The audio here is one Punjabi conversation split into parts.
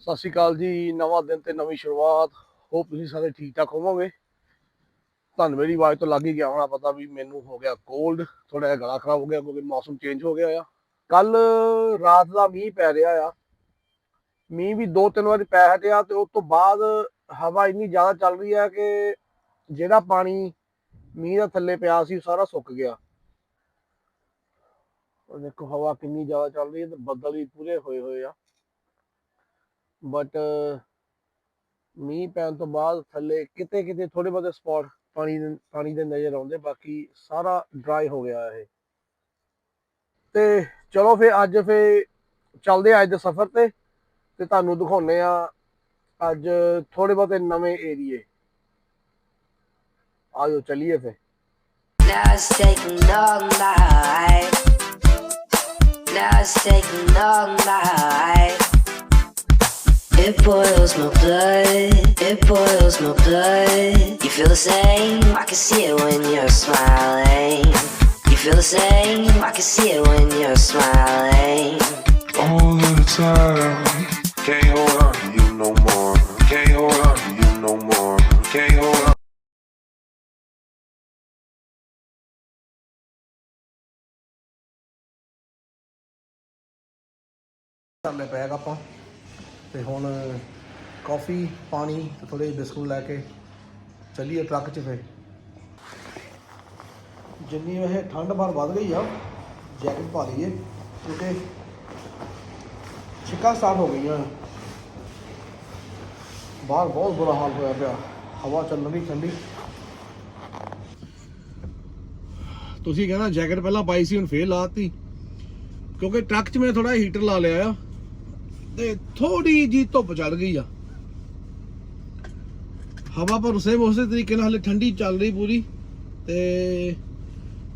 ਸਤਿ ਸ਼੍ਰੀ ਅਕਾਲ ਜੀ, ਨਵਾਂ ਦਿਨ ਤੇ ਨਵੀਂ ਸ਼ੁਰੂਆਤ। ਹੋਪ ਤੁਸੀਂ ਸਾਰੇ ਠੀਕ ਠਾਕ ਹੋਵੋਗੇ। ਤੁਹਾਨੂੰ ਮੇਰੀ ਆਵਾਜ਼ ਤੋਂ ਲੱਗ ਹੀ ਗਿਆ ਹੋਣਾ ਪਤਾ ਵੀ ਮੈਨੂੰ ਹੋ ਗਿਆ ਕੋਲਡ ਥੋੜਾ ਜਿਹਾ ਗਲਾ ਖਰਾਬ ਹੋ ਗਿਆ ਕਿਉਂਕਿ ਮੌਸਮ ਚੇਂਜ ਹੋ ਗਿਆ ਆ। ਕੱਲ ਰਾਤ ਦਾ ਮੀਂਹ ਪੈ ਰਿਹਾ ਆ। ਮੀਂਹ ਵੀ ਦੋ ਤਿੰਨ ਵਾਰੀ ਪੈ ਹਟਿਆ ਤੇ ਉਸ ਤੋਂ ਬਾਅਦ ਹਵਾ ਇੰਨੀ ਜ਼ਿਆਦਾ ਚੱਲ ਰਹੀ ਹੈ ਕਿ ਜਿਹੜਾ ਪਾਣੀ ਮੀਂਹ ਦਾ ਥੱਲੇ ਪਿਆ ਸੀ ਸਾਰਾ ਸੁੱਕ ਗਿਆ। ਦੇਖੋ ਹਵਾ ਕਿੰਨੀ ਜ਼ਿਆਦਾ ਚੱਲ ਰਹੀ ਹੈ ਤੇ ਬੱਦਲ ਵੀ ਪੂਰੇ ਹੋਏ ਹੋਏ ਆ। ਬਟ ਮੀਂਹ ਪੈਣ ਤੋਂ ਬਾਅਦ ਥੱਲੇ ਕਿਤੇ ਕਿਤੇ ਥੋੜੇ ਬਹੁਤੇ ਸਪੌਟ ਪਾਣੀ ਪਾਣੀ ਦੇ ਨਜ਼ਰ ਆਉਂਦੇ, ਬਾਕੀ ਸਾਰਾ ਡਰਾਈ ਹੋ ਗਿਆ ਇਹ ਤੇ ਚਲੋ ਫੇ ਅੱਜ ਫੇ ਚੱਲਦੇ ਅੱਜ ਦੇ ਸਫ਼ਰ ਤੇ ਤੇ ਤੁਹਾਨੂੰ ਦਿਖਾਉਨੇ ਆ ਅੱਜ ਥੋੜੇ ਬਹੁਤੇ ਨਵੇਂ ਏਰੀਏ ਆਜੋ ਚੱਲੀਏ ਫੇ Now it's taking all night. Now it's taking all night. It boils my blood, it boils my blood. You feel the same? I can see it when you're smiling. You feel the same? I can see it when you're smiling. All the time. Can't hold on to you no more. Can't hold on to you no more. Can't hold on. Dale, pega, pô. ਤੇ ਹੁਣ ਕਾਫੀ ਪਾਣੀ ਤੇ ਥੋੜੇ ਜਿਹੇ ਬਿਸਕੁਟ ਲੈ ਕੇ ਚੱਲੀਏ ਟਰੱਕ 'ਚ ਫੇ ਜਿੰਨੀ ਇਹ ਠੰਡ ਬਾਰ ਵੱਧ ਗਈ ਆ, ਜੈਕਟ ਪਾ ਲਈਏ, ਕਿਉਂਕਿ ਛਿੱਕਾ ਸਟਾਰਟ ਹੋ ਗਈਆਂ। ਬਾਹਰ ਬਹੁਤ ਬੁਰਾ ਹਾਲ ਹੋਇਆ ਪਿਆ, ਹਵਾ ਚੱਲ ਰਹੀ ਠੰਡੀ। ਤੁਸੀਂ ਕਹਿੰਦਾ ਜੈਕਟ ਪਹਿਲਾਂ ਪਾਈ ਸੀ, ਹੁਣ ਫੇਰ ਲਾਤੀ ਕਿਉਂਕਿ ਟਰੱਕ 'ਚ ਮੈਂ ਥੋੜਾ ਹੀਟਰ ਲਾ ਲਿਆ ਆ। ਤੇ ਥੋੜੀ ਜੀ ਧੁੱਪ ਚੜ ਗਈ ਆ। ਹਵਾ ਪਰ ਉਸੇ ਉਸੇ ਤਰੀਕੇ ਨਾਲ ਹਲੇ ਠੰਡੀ ਚੱਲ ਰਹੀ ਪੂਰੀ। ਤੇ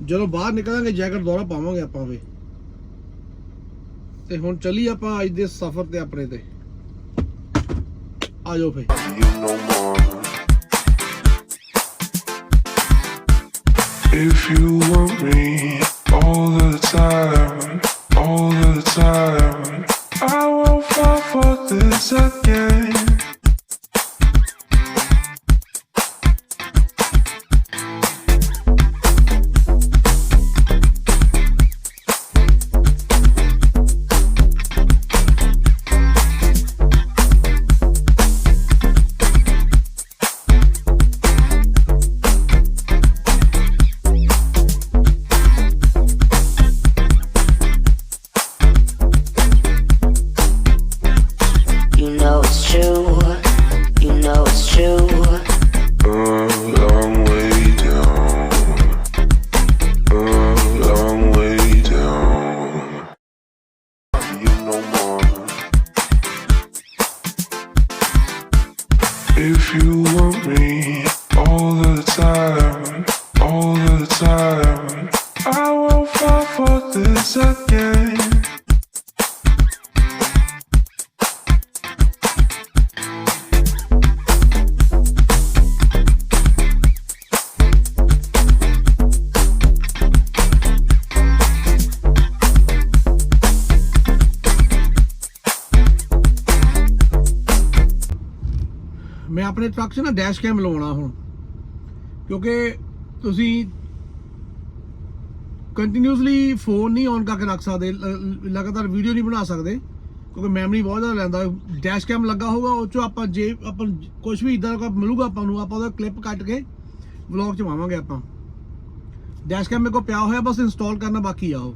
ਜਦੋਂ ਬਾਹਰ ਨਿਕਲਾਂਗੇ ਜੈਕਟ ਦੁਬਾਰਾ ਪਾਵਾਂਗੇ ਆਪਾਂ ਵੇ। ਤੇ ਹੁਣ ਚੱਲੀ ਆਪਾਂ ਅੱਜ ਦੇ ਸਫ਼ਰ ਤੇ ਆਪਣੇ ਤੇ। ਆਜੋ ਜਾਓ ਫੇ। If you want me all the time, all the time, I this again. Truck 'ਚ ਨਾ ਡੈਸ਼ ਕੈਮ ਲਵਾਉਣਾ ਹੁਣ। ਕਿਉਂਕਿ ਤੁਸੀਂ ਕੰਟੀਨਿਊਸਲੀ ਫੋਨ ਨਹੀਂ ਔਨ ਕਰਕੇ ਰੱਖ ਸਕਦੇ, ਲ- ਲਗਾਤਾਰ ਵੀਡੀਓ ਨਹੀਂ ਬਣਾ ਸਕਦੇ, ਕਿਉਂਕਿ ਮੈਮਰੀ ਬਹੁਤ ਜ਼ਿਆਦਾ ਲੈਂਦਾ ਡੈਸ਼ ਕੈਮ ਲੱਗਾ ਹੋਊਗਾ, ਉਹ 'ਚੋਂ ਆਪਾਂ ਜੇ ਆਪਾਂ ਕੁਝ ਵੀ ਇਦਾਂ ਦਾ ਮਿਲੂਗਾ ਆਪਾਂ ਨੂੰ, ਆਪਾਂ ਉਹਦਾ ਕਲਿੱਪ ਕੱਟ ਕੇ ਵਲੌਗ 'ਚ ਪਾਵਾਂਗੇ ਆਪਾਂ। ਡੈਸ਼ ਕੈਮ ਮੇਰੇ ਕੋਲ ਪਿਆ ਹੋਇਆ, ਬਸ ਇੰਸਟਾਲ ਕਰਨਾ ਬਾਕੀ ਆ ਉਹ।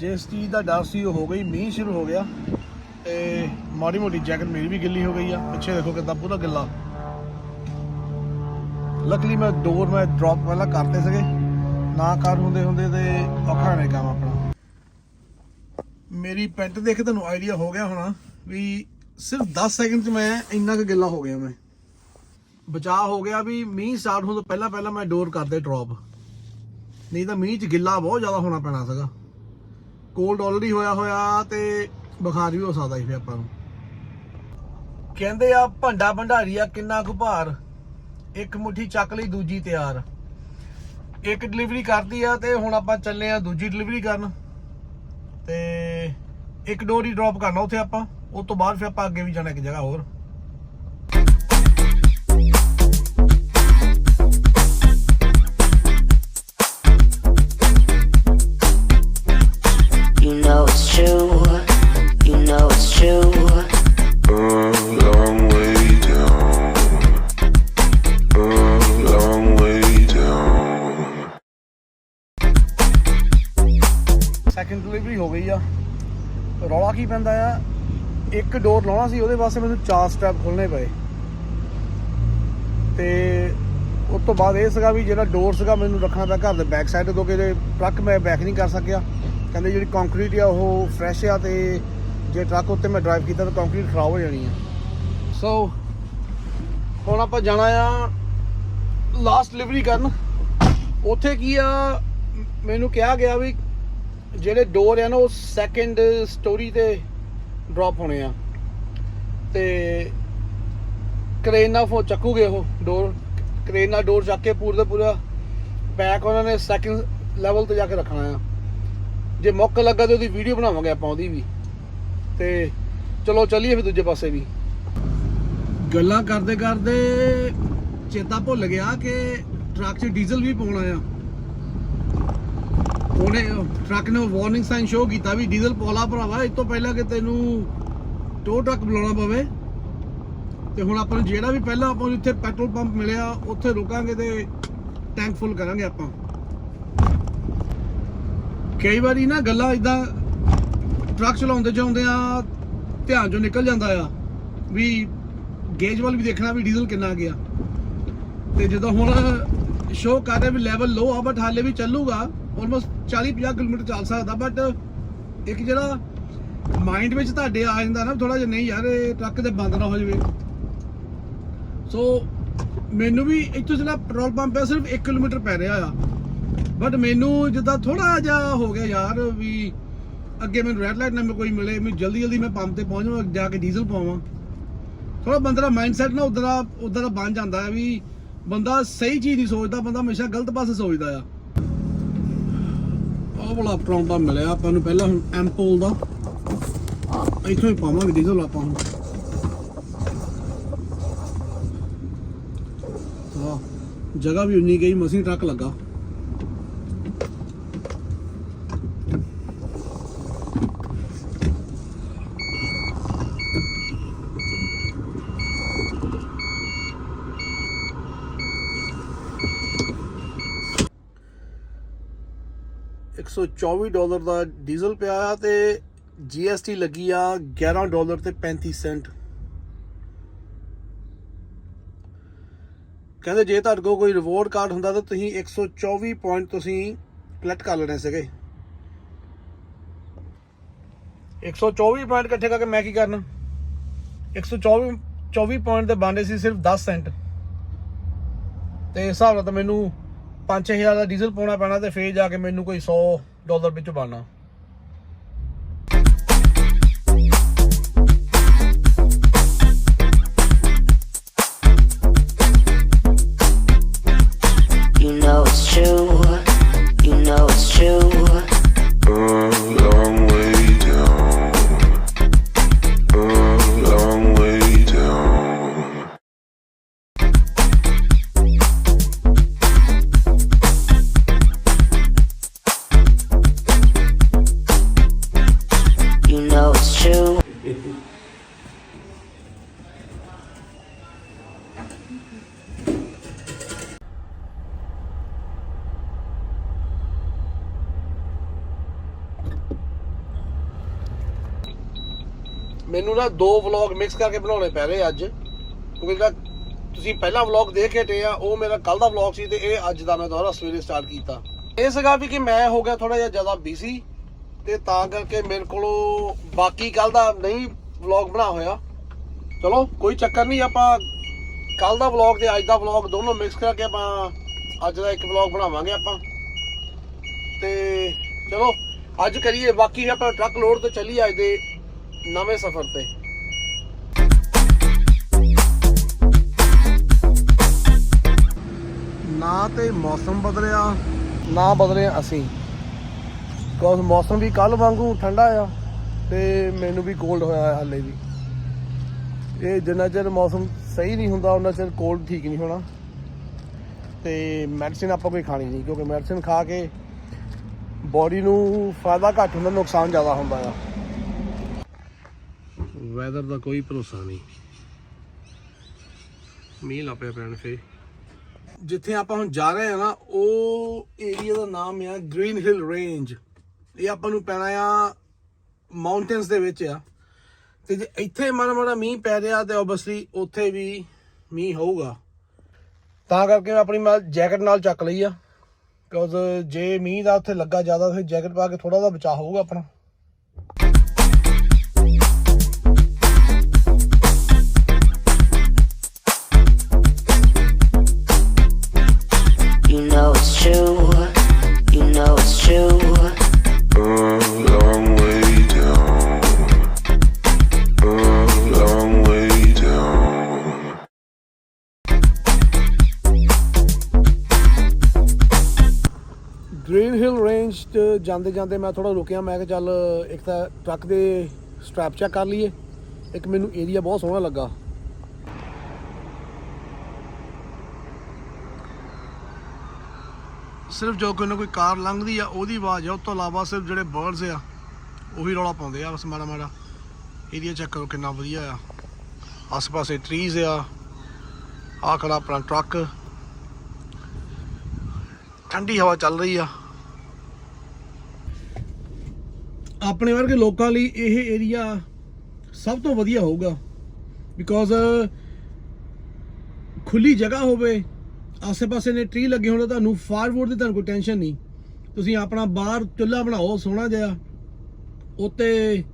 ਜਿਸ ਚੀਜ਼ ਦਾ ਡਰ ਸੀ, ਉਹ ਹੋ ਗਈ, ਮੀਂਹ ਸ਼ੁਰੂ ਹੋ ਗਿਆ। ਤੇ ਮਾੜੀ ਮੋਟੀ ਜੈਕਟ ਮੇਰੀ ਵੀ ਗਿੱਲੀ ਹੋ ਗਈ ਆ। ਪਿੱਛੇ ਦੇਖੋ ਕਿੱਦਾਂ ਪੂਰਾ ਗਿੱਲਾ। ਲੱਕਲੀ ਮੈਂ ਡੋਰ ਮੈਂ ਡ੍ਰੌਪ ਪਹਿਲਾਂ ਕਰਤੇ ਸੀਗੇ। ਨਾ ਕਰ ਹੁੰਦੇ ਹੁੰਦੇ ਤੇ ਔਖਾ ਨੇ ਕੰਮ ਆਪਣਾ। ਮੇਰੀ ਪੈਂਟ ਦੇਖ ਕੇ ਤੁਹਾਨੂੰ ਆਈਡੀਆ ਹੋ ਗਿਆ ਹੋਣਾ ਵੀ ਸਿਰਫ 10 ਸੈਕਿੰਡ ਚ ਮੈਂ ਇੰਨਾ ਕੁ ਗਿੱਲਾ ਹੋ ਗਿਆ ਮੈਂ। ਬਚਾਅ ਹੋ ਗਿਆ ਵੀ ਮੀਂਹ ਸਟਾਰਟ ਹੋਣ ਤੋਂ ਪਹਿਲਾਂ ਪਹਿਲਾਂ ਮੈਂ ਡੋਰ ਕਰਦੇ ਡ੍ਰੌਪ ਨਹੀਂ ਤਾਂ ਮੀਂਹ ਚ ਗਿੱਲਾ ਬਹੁਤ ਜ਼ਿਆਦਾ ਹੋਣਾ ਪੈਣਾ ਸੀਗਾ। ਕੋਲਡ ਆਲਰੇਡੀ ਹੋਇਆ ਹੋਇਆ ਤੇ ਬੁਖਾਰ ਵੀ ਹੋ ਸਕਦਾ ਸੀ ਫਿਰ ਆਪਾਂ ਨੂੰ। ਕਹਿੰਦੇ ਆ, ਭੰਡਾ ਭੰਡਾਰੀ ਆ, ਕਿੰਨਾ ਕੁ ਭਾਰ? ਇੱਕ ਮੁੱਠੀ ਚੱਕ ਲਈ, ਦੂਜੀ ਤਿਆਰ। ਇੱਕ ਡਿਲੀਵਰੀ ਕਰਦੀ ਆ ਤੇ ਹੁਣ ਆਪਾਂ ਚੱਲੇ ਆ ਦੂਜੀ ਡਿਲੀਵਰੀ ਕਰਨ। ਤੇ ਇੱਕ ਡੋਰੀ ਹੀ ਡ੍ਰੌਪ ਕਰਨਾ ਉੱਥੇ ਆਪਾਂ। ਉਸ ਤੋਂ ਬਾਅਦ ਫਿਰ ਆਪਾਂ ਅੱਗੇ ਵੀ ਜਾਣਾ ਇੱਕ ਜਗ੍ਹਾ ਹੋਰ। ਕੀ ਪੈਂਦਾ ਆ? ਇੱਕ ਡੋਰ ਲਾਉਣਾ ਸੀ, ਉਹਦੇ ਵਾਸਤੇ ਮੈਨੂੰ ਚਾਰ ਸਟੈਪ ਖੋਲਣੇ ਪਏ। ਤੇ ਉਸ ਤੋਂ ਬਾਅਦ ਇਹ ਸੀਗਾ ਵੀ ਜਿਹੜਾ ਡੋਰ ਸੀਗਾ, ਮੈਨੂੰ ਰੱਖਣਾ ਪਿਆ ਘਰ ਦੇ ਬੈਕ ਸਾਈਡ ਤੋਂ ਕਿ ਟਰੱਕ ਮੈਂ ਬੈਕ ਨਹੀਂ ਕਰ ਸਕਿਆ। ਕਹਿੰਦੇ ਜਿਹੜੀ ਕੰਕਰੀਟ ਆ, ਉਹ ਫਰੈਸ਼ ਆ ਤੇ ਜੇ ਟਰੱਕ ਉੱਤੇ ਮੈਂ ਡਰਾਈਵ ਕੀਤਾ, ਤਾਂ ਕੰਕਰੀਟ ਖਰਾਬ ਹੋ ਜਾਣੀ ਆ। ਸੋ ਹੁਣ ਆਪਾਂ ਜਾਣਾ ਆ ਲਾਸਟ ਡਿਲੀਵਰੀ ਕਰਨ। ਉੱਥੇ ਕੀ ਆ, ਮੈਨੂੰ ਕਿਹਾ ਗਿਆ ਵੀ ਜਿਹੜੇ ਡੋਰ ਆ ਨਾ, ਉਹ ਸੈਕੰਡ ਸਟੋਰੀ ਤੇ ਡ੍ਰੌਪ ਹੋਣੇ ਆ। ਤੇ ਕ੍ਰੇਨ ਨਾਲ ਫੋ ਚੱਕੂਗੇ ਉਹ ਡੋਰ। ਕ੍ਰੇਨ ਨਾਲ ਡੋਰ ਚੱਕ ਕੇ ਪੂਰਾ ਦਾ ਪੂਰਾ ਪੈਕ ਉਹਨਾਂ ਨੇ ਸੈਕਿੰਡ ਲੈਵਲ ਤੇ ਜਾ ਕੇ ਰੱਖਣਾ ਆ। ਜੇ ਮੌਕਾ ਲੱਗਾ ਤੇ ਉਹਦੀ ਵੀਡੀਓ ਬਣਾਵਾਂਗੇ ਆਪਾਂ ਉਹਦੀ ਵੀ। ਤੇ ਚਲੋ ਚੱਲੀਏ ਫਿਰ ਦੂਜੇ ਪਾਸੇ ਵੀ। ਗੱਲਾਂ ਕਰਦੇ ਕਰਦੇ ਚੇਤਾ ਭੁੱਲ ਗਿਆ ਕਿ ਟਰੱਕ 'ਚ ਡੀਜ਼ਲ ਵੀ ਪਾਉਣਾ ਆ। ਉਹਨੇ ਟਰੱਕ ਨੇ ਵਾਰਨਿੰਗ ਸਾਈਨ ਸ਼ੋ ਕੀਤਾ ਵੀ ਡੀਜ਼ਲ ਪੋਲਾ ਭਰਾਵਾ ਇਸ ਤੋਂ ਪਹਿਲਾਂ ਕਿ ਤੈਨੂੰ ਟੋ ਟਰੱਕ ਬੁਲਾਉਣਾ ਪਵੇ। ਤੇ ਹੁਣ ਆਪਾਂ ਨੂੰ ਜਿਹੜਾ ਵੀ ਪਹਿਲਾਂ ਆਪਾਂ ਨੂੰ ਇੱਥੇ ਪੈਟਰੋਲ ਪੰਪ ਮਿਲਿਆ, ਉੱਥੇ ਰੁਕਾਂਗੇ ਤੇ ਟੈਂਕ ਫੁੱਲ ਕਰਾਂਗੇ ਆਪਾਂ। ਕਈ ਵਾਰੀ ਨਾ ਗੱਲਾਂ ਇਦਾਂ ਟਰੱਕ ਚਲਾਉਂਦੇ ਜਾਂਦੇ ਆ, ਧਿਆਨ ਚੋਂ ਨਿਕਲ ਜਾਂਦਾ ਆ, ਵੀ ਗੇਜ ਵੱਲ ਵੀ ਦੇਖਣਾ ਵੀ ਡੀਜ਼ਲ ਕਿੰਨਾ ਆ ਗਿਆ। ਤੇ ਜਦੋਂ ਹੁਣ ਸ਼ੋ ਕਰ ਰਿਹਾ ਵੀ ਲੈਵਲ ਲੋ ਆ ਬਟ ਹਾਲੇ ਵੀ ਚੱਲੂਗਾ ਆਲਮੋਸਟ 40 50 ਕਿਲੋਮੀਟਰ ਚੱਲ ਸਕਦਾ ਬਟ ਇੱਕ ਜਿਹੜਾ ਮਾਈਂਡ ਵਿੱਚ ਤੁਹਾਡੇ ਆ ਜਾਂਦਾ ਨਾ ਥੋੜਾ ਜਿਹਾ ਨਹੀਂ ਯਾਰ, ਇਹ ਟਰੱਕ ਤੇ ਬੰਦ ਨਾ ਹੋ ਜਾਵੇ। ਸੋ ਮੈਨੂੰ ਵੀ ਇੱਥੋਂ ਜਿਹੜਾ ਪੈਟਰੋਲ ਪੰਪ ਹੈ ਸਿਰਫ 1 ਕਿਲੋਮੀਟਰ ਪੈ ਰਿਹਾ ਆ। ਬਟ ਮੈਨੂੰ ਜਿੱਦਾਂ ਥੋੜਾ ਜਿਹਾ ਹੋ ਗਿਆ ਯਾਰ ਵੀ ਅੱਗੇ ਮੈਨੂੰ ਰੈਡ ਲਾਈਟ ਨਾ ਕੋਈ ਮਿਲੇ, ਮੈਨੂੰ ਜਲਦੀ ਜਲਦੀ ਮੈਂ ਪੰਪ ਤੇ ਪਹੁੰਚ ਜਾਵਾਂ ਜਾ ਕੇ ਡੀਜ਼ਲ ਪਾਵਾਂ। ਥੋੜਾ ਬੰਦੇ ਦਾ ਮਾਈਂਡਸੈਟ ਨਾ ਉਧਰ ਦਾ ਉਧਰ ਦਾ ਬਣ ਜਾਂਦਾ ਹੈ ਵੀ ਬੰਦਾ ਸਹੀ ਚੀਜ਼ ਨਹੀਂ ਸੋਚਦਾ, ਬੰਦਾ ਹਮੇਸ਼ਾ ਗਲਤ ਪਾਸੇ ਸੋਚਦਾ ਆ। ਵਾਲਾ ਪਰੌਂਠਾ ਮਿਲਿਆ ਆਪਾਂ ਨੂੰ ਪਹਿਲਾਂ ਹੁਣ ਐਂਪਲ ਦਾ। ਇੱਥੋਂ ਹੀ ਪਾਵਾਂਗੇ ਡੀਜ਼ਲ ਆਪਾਂ ਹੁਣ। ਹਾਂ ਜਗ੍ਹਾ ਵੀ ਉਨੀ ਗਈ, ਮਸੀਂ ਟਰੱਕ ਲੱਗਾ। 124 ਡਾਲਰ ਦਾ ਡੀਜ਼ਲ ਪਿਆ ਆ ਤੇ GST ਲੱਗੀ ਆ 11 ਡਾਲਰ ਤੇ 35 ਸੈਂਟ। ਕਹਿੰਦੇ ਜੇ ਤੁਹਾਡੇ ਕੋਲ ਕੋਈ ਰਿਵਾਰਡ ਕਾਰਡ ਹੁੰਦਾ ਤਾਂ ਤੁਸੀਂ 124 ਪੁਆਇੰਟ ਤੁਸੀਂ ਕਲੈਕਟ ਕਰ ਲੈਣੇ ਸੀਗੇ। 124 ਪੁਆਇੰਟ ਇਕੱਠੇ ਕਰਕੇ ਮੈਂ ਕੀ ਕਰਨਾ? 124 24 ਪੁਆਇੰਟ ਦੇ ਬਣਦੇ ਸੀ ਸਿਰਫ 10 ਸੈਂਟ। ਤੇ ਹਿਸਾਬ ਨਾਲ ਤਾਂ ਮੈਨੂੰ 5-6000 ਦਾ ਡੀਜ਼ਲ ਪਾਉਣਾ ਪੈਣਾ ਤੇ ਫੇਰ ਜਾ ਕੇ ਮੈਨੂੰ ਕੋਈ 100 ਡਾਲਰ ਵਿੱਚ ਬਣਨਾ ਨਾ ਦੋ ਵਲੌਗ ਮਿਕਸ ਕਰਕੇ ਬਣਾਉਣੇ ਪੈ ਰਹੇ ਅੱਜ। ਕਿਉਂਕਿ ਜਿਹੜਾ ਤੁਸੀਂ ਪਹਿਲਾ ਵਲੌਗ ਦੇਖ ਹਟੇ ਆ, ਉਹ ਮੇਰਾ ਕੱਲ ਦਾ ਵਲੌਗ ਸੀ ਤੇ ਇਹ ਅੱਜ ਦਾ ਮੈਂ ਦੁਬਾਰਾ ਸਵੇਰੇ ਸਟਾਰਟ ਕੀਤਾ। ਇਹ ਸੀਗਾ ਵੀ ਕਿ ਮੈਂ ਹੋ ਗਿਆ ਥੋੜਾ ਜਿਹਾ ਜ਼ਿਆਦਾ ਬਿਜ਼ੀ ਤੇ ਤਾਂ ਕਰਕੇ ਮੇਰੇ ਕੋਲੋਂ ਬਾਕੀ ਕੱਲ ਦਾ ਨਹੀਂ ਵਲੌਗ ਬਣਾ ਹੋਇਆ। ਚਲੋ, ਕੋਈ ਚੱਕਰ ਨਹੀਂ, ਆਪਾਂ ਕੱਲ ਦਾ ਵਲੌਗ ਤੇ ਅੱਜ ਦਾ ਵਲੌਗ ਦੋਨੋਂ ਮਿਕਸ ਕਰਕੇ ਆਪਾਂ ਅੱਜ ਦਾ ਇੱਕ ਵਲੌਗ ਬਣਾਵਾਂਗੇ ਆਪਾਂ। ਤੇ ਚਲੋ, ਅੱਜ ਕਰੀਏ, ਬਾਕੀ ਆਪਾਂ ਟਰੱਕ ਲੋਡ ਤੇ ਚੱਲੀ ਅੱਜ ਦੇ। ਨਵੇਂ ਸਫ਼ਰ ਤੇ। ਨਾ ਤੇ ਮੌਸਮ ਬਦਲਿਆ, ਨਾ ਬਦਲੇ ਅਸੀਂ। ਬਿਕੋਜ਼ ਮੌਸਮ ਵੀ ਕੱਲ ਵਾਂਗੂ ਠੰਡਾ ਆ ਤੇ ਮੈਨੂੰ ਵੀ ਕੋਲਡ ਹੋਇਆ ਹੈ ਹਾਲੇ ਵੀ। ਇਹ ਜਿੰਨਾ ਚਿਰ ਮੌਸਮ ਸਹੀ ਨਹੀਂ ਹੁੰਦਾ ਉਹਨਾਂ ਚਿਰ ਕੋਲਡ ਠੀਕ ਨਹੀਂ ਹੋਣਾ। ਤੇ ਮੈਡੀਸਿਨ ਆਪਾਂ ਕੋਈ ਖਾਣੀ ਨਹੀਂ, ਕਿਉਂਕਿ ਮੈਡੀਸਿਨ ਖਾ ਕੇ ਬੋਡੀ ਨੂੰ ਫਾਇਦਾ ਘੱਟ ਹੁੰਦਾ, ਨੁਕਸਾਨ ਜ਼ਿਆਦਾ ਹੁੰਦਾ ਆ। ਵੈਦਰ ਦਾ ਕੋਈ ਭਰੋਸਾ ਨਹੀਂ। ਮੀਂਹ ਲੱਪਿਆ ਪੈਣ ਫੇ ਜਿੱਥੇ ਆਪਾਂ ਹੁਣ ਜਾ ਰਹੇ ਆ ਨਾ, ਉਹ ਏਰੀਆ ਦਾ ਨਾਮ ਆ ਗ੍ਰੀਨ ਹਿਲ ਰੇਂਜ ਇਹ ਆਪਾਂ ਨੂੰ ਪੈਣਾ ਆ ਮਾਊਂਟੇਨਸ ਦੇ ਵਿੱਚ ਆ। ਤੇ ਜੇ ਇੱਥੇ ਮਾੜਾ ਮਾੜਾ ਮੀਂਹ ਪੈ ਰਿਹਾ ਤੇ ਆਬਵੀਅਸਲੀ ਉੱਥੇ ਵੀ ਮੀਂਹ ਹੋਊਗਾ। ਤਾਂ ਕਰਕੇ ਮੈਂ ਆਪਣੀ ਨਾਲ ਜੈਕਟ ਨਾਲ ਚੱਕ ਲਈ ਆ। ਬਿਕੋਜ਼ ਜੇ ਮੀਂਹ ਦਾ ਉੱਥੇ ਲੱਗਾ ਜ਼ਿਆਦਾ, ਫਿਰ ਜੈਕਟ ਪਾ ਕੇ ਥੋੜਾ ਦਾ ਬਚਾਅ ਹੋਊਗਾ ਆਪਣਾ। ਗ੍ਰੀਨ ਹਿਲ ਰੇਂਜ 'ਚ ਜਾਂਦੇ ਜਾਂਦੇ ਮੈਂ ਥੋੜਾ ਰੁਕਿਆ, ਮੈਂ ਕਿਹਾ ਚੱਲ ਇੱਕ ਤਾਂ ਟਰੱਕ ਦੇ ਸਟ੍ਰੈਪ ਚੈੱਕ ਕਰ ਲਈਏ। ਇੱਕ ਮੈਨੂੰ ਏਰੀਆ ਬਹੁਤ ਸੋਹਣਾ ਲੱਗਾ। ਸਿਰਫ ਜੋ ਕੋਈ ਨਾ ਕੋਈ ਕਾਰ ਲੰਘਦੀ ਆ, ਉਹਦੀ ਆਵਾਜ਼ ਆ ਉਸ ਤੋਂ ਇਲਾਵਾ ਸਿਰਫ ਜਿਹੜੇ ਬਰਡਸ ਆ, ਉਹੀ ਰੌਲਾ ਪਾਉਂਦੇ ਆ, ਬਸ ਮਾੜਾ ਮਾੜਾ ਏਰੀਆ ਚੈੱਕ ਕਰੋ ਕਿੰਨਾ ਵਧੀਆ ਆ। ਆਸ-ਪਾਸੇ ਟਰੀਜ਼ ਆ ਆ ਖੜਾ ਆਪਣਾ ਟਰੱਕ। ਠੰਡੀ ਹਵਾ ਚੱਲ ਰਹੀ ਆ। ਆਪਣੇ ਵਰਗੇ ਲੋਕਾਂ ਲਈ ਇਹ ਏਰੀਆ ਸਭ ਤੋਂ ਵਧੀਆ ਹੋਊਗਾ। ਬਿਕੋਜ਼ ਖੁੱਲੀ ਜਗ੍ਹਾ ਹੋਵੇ, ਆਸੇ-ਪਾਸੇ ਨੇ ਟ੍ਰੀ ਲੱਗੇ ਹੋਣ, ਤੁਹਾਨੂੰ ਫਾਰਵਰਡ ਦੀ ਤੁਹਾਨੂੰ ਕੋਈ ਟੈਨਸ਼ਨ ਨਹੀਂ। ਤੁਸੀਂ ਆਪਣਾ ਬਾਹਰ ਚੁੱਲ੍ਹਾ ਬਣਾਓ, ਸੋਹਣਾ ਜਿਹਾ। ਉੱਤੇ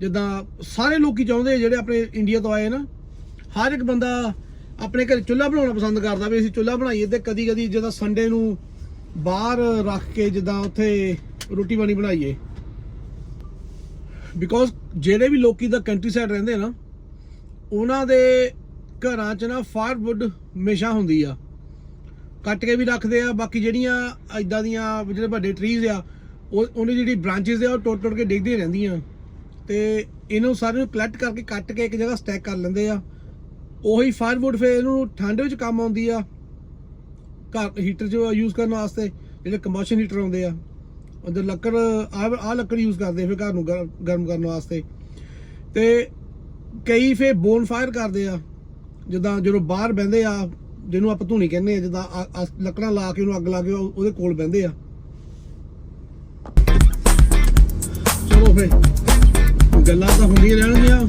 ਜਿੱਦਾਂ ਸਾਰੇ ਲੋਕੀ ਚਾਹੁੰਦੇ ਜਿਹੜੇ ਆਪਣੇ ਇੰਡੀਆ ਤੋਂ ਆਏ ਨਾ, ਹਰ ਇੱਕ ਬੰਦਾ ਆਪਣੇ ਘਰ ਚੁੱਲ੍ਹਾ ਬਣਾਉਣਾ ਪਸੰਦ ਕਰਦਾ ਵੀ ਅਸੀਂ ਚੁੱਲ੍ਹਾ ਬਣਾਈਏ ਤੇ ਕਦੀ-ਕਦੀ ਜਿੱਦਾਂ ਸੰਡੇ ਨੂੰ ਬਾਹਰ ਰੱਖ ਕੇ ਜਿੱਦਾਂ ਉੱਥੇ ਰੋਟੀ ਪਾਣੀ ਬਣਾਈਏ। ਬਿਕੋਜ਼ ਜਿਹੜੇ ਵੀ ਲੋਕੀ ਦਾ ਕੰਟਰੀ ਸਾਈਡ ਰਹਿੰਦੇ ਆ ਨਾ, ਉਹਨਾਂ ਦੇ ਘਰਾਂ 'ਚ ਨਾ ਫਾਇਰਵੁੱਡ ਹਮੇਸ਼ਾ ਹੁੰਦੀ ਆ। ਕੱਟ ਕੇ ਵੀ ਰੱਖਦੇ ਆ, ਬਾਕੀ ਜਿਹੜੀਆਂ ਐਦਾਂ ਦੀਆਂ ਜਿਹੜੇ ਵੱਡੇ ਟਰੀਜ਼ ਆ, ਉਹ ਉਹਨੇ ਜਿਹੜੀ ਬ੍ਰਾਂਚਸ ਆ, ਉਹ ਟੁੱਟ ਟੁੱਟ ਕੇ ਡਿੱਗਦੀਆਂ ਰਹਿੰਦੀਆਂ। ਤੇ ਇਹਨੂੰ ਸਾਰੇ ਨੂੰ ਕਲੈਕਟ ਕਰਕੇ ਕੱਟ ਕੇ ਇੱਕ ਜਗ੍ਹਾ ਸਟੈਕ ਕਰ ਲੈਂਦੇ ਆ। ਉਹੀ ਫਾਇਰਵੁੱਡ ਫੇ ਇਹਨੂੰ ਠੰਡ ਵਿੱਚ ਕੰਮ ਆਉਂਦੀ ਆ। ਘਰ ਹੀਟਰ ਜੋ ਯੂਜ਼ ਕਰਨ ਵਾਸਤੇ ਜਿਹੜੇ ਕੰਬਸ਼ਨ ਹੀਟਰ ਆਉਂਦੇ ਆ ਉਹਦੇ ਲੱਕੜ ਆ ਆ ਲੱਕੜ ਯੂਜ਼ ਕਰਦੇ ਫਿਰ ਘਰ ਨੂੰ ਗਰ- ਗਰਮ ਕਰਨ ਵਾਸਤੇ। ਤੇ ਕਈ ਫੇ ਬੋਨ ਫਾਇਰ ਕਰਦੇ ਆ ਜਿੱਦਾਂ ਜਦੋਂ ਬਾਹਰ ਬਹਿੰਦੇ ਆ ਜਿਹਨੂੰ ਆਪਾਂ ਧੂਣੀ ਕਹਿੰਦੇ ਆ ਜਿੱਦਾਂ ਲੱਕੜਾਂ ਲਾ ਕੇ ਉਹਨੂੰ ਅੱਗ ਲਾ ਕੇ ਉਹ- ਉਹਦੇ ਕੋਲ ਬਹਿੰਦੇ ਆ। ਚਲੋ ਫੇ ਗੱਲਾਂ ਤਾਂ ਹੁੰਦੀਆਂ ਰਹਿਣਗੀਆਂ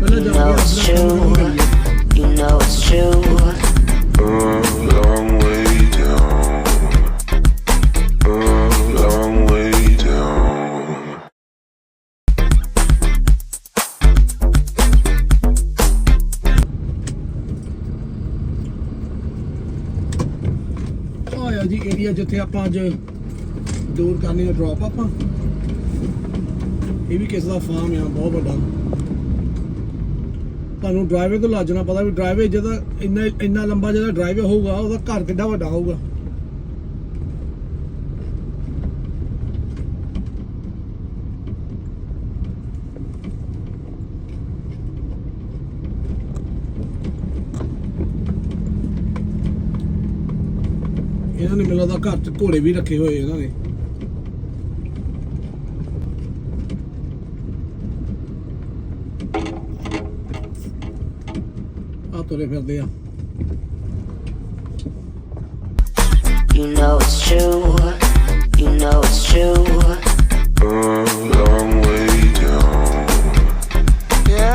ਪਹਿਲਾਂ ਜਾ ਕੇ ਆਪਣਾ You know it's true. Area ਜਿੱਥੇ ਆਪਾਂ ਅੱਜ ਦੂਰ ਕਰਨੀ ਆ ਡ੍ਰੌਪ ਆਪਾਂ। ਇਹ ਵੀ ਕਿਸ ਦਾ ਫਾਰਮ ਆ, ਬਹੁਤ ਵੱਡਾ। ਤੁਹਾਨੂੰ ਡਰਾਈਵੇ ਤੋਂ ਲੱਜਣਾ ਪਤਾ ਵੀ ਡਰਾਈਵੇ ਜਿਹਦਾ ਇੰਨਾ ਇੰਨਾ ਲੰਬਾ ਜਿਹੜਾ ਡਰਾਈਵੇ ਹੋਊਗਾ, ਉਹਦਾ ਘਰ ਕਿੱਡਾ ਵੱਡਾ ਹੋਊਗਾ। ਨੇ ਮੈਨੂੰ ਲੱਗਦਾ ਘਰ 'ਚ ਘੋੜੇ ਵੀ ਰੱਖੇ ਹੋਏ ਇਹਨਾਂ ਨੇ ਆ ਤੁਰੇ ਫਿਰਦੇ ਆ You know it's true. You know it's true. A long way down. A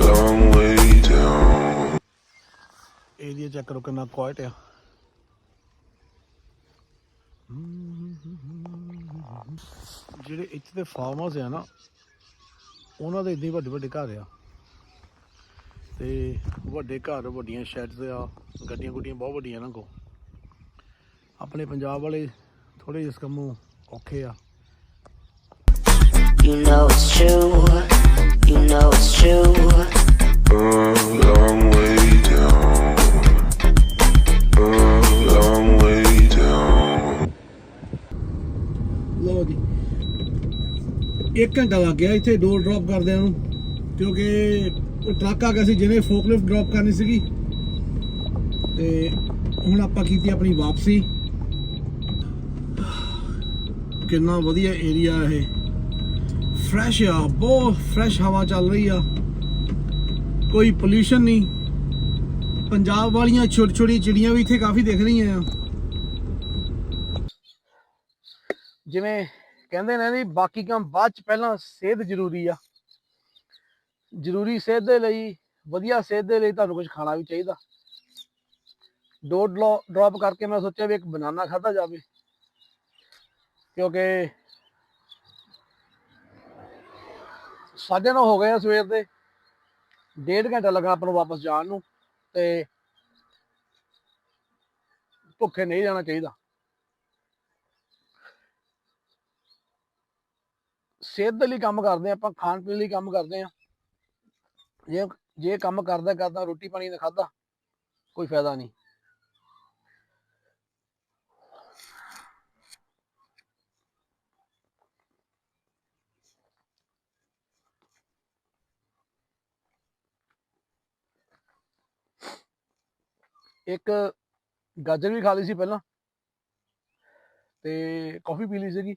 long way down. Area check ਕਰੋ ਕਿੰਨਾ ਕੁਆਇਟ ਆ ਜਿਹੜੇ ਇੱਥੇ ਦੇ ਫਾਰਮ ਹਾਊਸ ਆ ਨਾ ਉਹਨਾਂ ਦੇ ਇੰਨੇ ਵੱਡੇ ਵੱਡੇ ਘਰ ਆ ਤੇ ਵੱਡੇ ਘਰ ਵੱਡੀਆਂ ਸ਼ੈਡਸ ਆ ਗੱਡੀਆਂ ਗੁੱਡੀਆਂ ਬਹੁਤ ਵੱਡੀਆਂ ਨਾ ਕੋ ਆਪਣੇ ਪੰਜਾਬ ਵਾਲੇ ਥੋੜੇ ਇਸ ਕੰਮੋਂ ਔਖੇ ਆ You know it's true. You know it's true. 1 ਘੰਟਾ ਲੱਗ ਗਿਆ ਇੱਥੇ ਡੋਰ ਡ੍ਰੌਪ ਕਰਦਿਆਂ ਨੂੰ, ਕਿਉਂਕਿ ਟਰੱਕ ਆ ਗਿਆ ਸੀ ਜਿਹਨੇ ਫੋਕਲਿਫਟ ਡ੍ਰੌਪ ਕਰਨੀ ਸੀਗੀ। ਤੇ ਹੁਣ ਆਪਾਂ ਕੀਤੀ ਆਪਣੀ ਵਾਪਸੀ। ਕਿੰਨਾ ਵਧੀਆ ਏਰੀਆ ਇਹ। ਫਰੈਸ਼ ਆ, ਬਹੁਤ ਫਰੈਸ਼ ਹਵਾ ਚੱਲ ਰਹੀ ਆ। ਕੋਈ ਪੋਲੂਸ਼ਨ ਨਹੀਂ। ਪੰਜਾਬ ਵਾਲੀਆਂ ਛੋਟੀ ਛੋਟੀ ਚਿੜੀਆਂ ਵੀ ਇੱਥੇ ਕਾਫੀ ਦਿਖ ਰਹੀਆਂ ਆ। ਜਿਵੇਂ ਕਹਿੰਦੇ ਨੇ ਵੀ ਬਾਕੀ ਕੰਮ ਬਾਅਦ ਚ ਪਹਿਲਾਂ ਸਿਹਤ ਜ਼ਰੂਰੀ ਆ। ਜ਼ਰੂਰੀ ਸਿਹਤ ਦੇ ਲਈ, ਵਧੀਆ ਸਿਹਤ ਦੇ ਲਈ ਤੁਹਾਨੂੰ ਕੁਝ ਖਾਣਾ ਵੀ ਚਾਹੀਦਾ। ਦੋ ਡ੍ਰੌਪ ਕਰਕੇ ਮੈਂ ਸੋਚਿਆ ਵੀ ਇੱਕ ਬਨਾਨਾ ਖਾਧਾ ਜਾਵੇ। ਕਿਉਂਕਿ ਸਾਢੇ ਨੌ ਹੋ ਗਏ ਆ ਸਵੇਰ ਦੇ। ਡੇਢ ਘੰਟਾ ਲੱਗਾ ਆਪਾਂ ਨੂੰ ਵਾਪਸ ਜਾਣ ਨੂੰ ਤੇ ਭੁੱਖੇ ਨਹੀਂ ਜਾਣਾ ਚਾਹੀਦਾ। ਸਿਹਤ ਦੇ ਲਈ ਕੰਮ ਕਰਦੇ ਆ ਆਪਾਂ ਖਾਣ ਪੀਣ ਲਈ ਕੰਮ ਕਰਦੇ ਆ ਜੇ ਜੇ ਕੰਮ ਕਰਦਾ ਕਰਦਾ ਰੋਟੀ ਪਾਣੀ ਨਾ ਖਾਦਾ ਕੋਈ ਫਾਇਦਾ ਨਹੀਂ। ਇੱਕ ਗਾਜਰ ਵੀ ਖਾ ਲਈ ਸੀ ਪਹਿਲਾਂ, ਤੇ ਕਾਫੀ ਪੀ ਲਈ ਸੀਗੀ।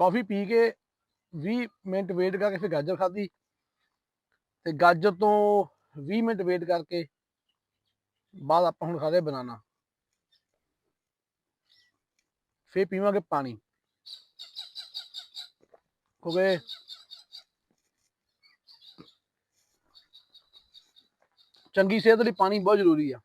ਕਾਫੀ ਪੀ ਕੇ 20 ਮਿੰਟ ਵੇਟ ਕਰਕੇ ਫਿਰ ਗਾਜਰ ਖਾਧੀ ਤੇ ਗਾਜਰ ਤੋਂ 20 ਮਿੰਟ ਵੇਟ ਕਰਕੇ ਬਾਅਦ ਆਪਾਂ ਹੁਣ ਖਾਦੇ ਬਨਾਨਾ। ਫਿਰ ਪੀਵਾਂਗੇ ਪਾਣੀ। ਕਿਉਂਕਿ ਚੰਗੀ ਸਿਹਤ ਲਈ ਪਾਣੀ ਬਹੁਤ ਜ਼ਰੂਰੀ ਆ।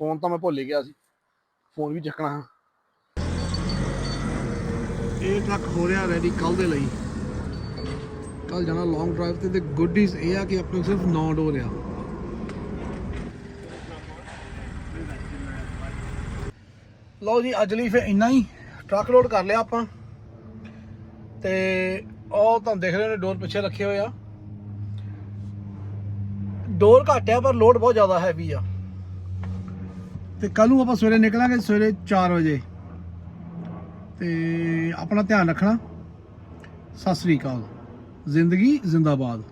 ਫੋਨ ਤਾਂ ਮੈਂ ਭੁੱਲ ਹੀ ਗਿਆ ਸੀ। ਫੋਨ ਵੀ ਚੱਕਣਾ ਹਾਂ। ਇਹ ਟਰੱਕ ਹੋ ਰਿਹਾ ਰੈਡੀ ਕੱਲ ਦੇ ਲਈ। ਕੱਲ ਜਾਣਾ ਲੌਂਗ ਡਰਾਈਵ ਤੇ ਤੇ ਗੁੱਡ ਇਜ਼ ਇਹ ਆ ਕਿ ਆਪਣੇ ਕੋਲ ਸਿਰਫ 9 ਡੋਰ ਆ। ਲਓ ਜੀ, ਅੱਜ ਲਈ ਫਿਰ ਇੰਨਾ ਹੀ। ਟਰੱਕ ਲੋਡ ਕਰ ਲਿਆ ਆਪਾਂ। ਤੇ ਉਹ ਤੁਹਾਨੂੰ ਦੇਖ ਰਹੇ ਨੇ, ਡੋਰ ਪਿੱਛੇ ਰੱਖੇ ਹੋਏ ਆ। ਡੋਰ ਘੱਟ ਆ, ਪਰ ਲੋਡ ਬਹੁਤ ਜ਼ਿਆਦਾ ਹੈਵੀ ਆ। ਤੇ ਕੱਲ ਨੂੰ ਆਪਾਂ ਸਵੇਰੇ ਨਿਕਲਾਂਗੇ ਸਵੇਰੇ 4 ਵਜੇ। ਤੇ ਆਪਣਾ ਧਿਆਨ ਰੱਖਣਾ। ਸਤਿ ਸ੍ਰੀ ਅਕਾਲ। ਜ਼ਿੰਦਗੀ ਜ਼ਿੰਦਾਬਾਦ।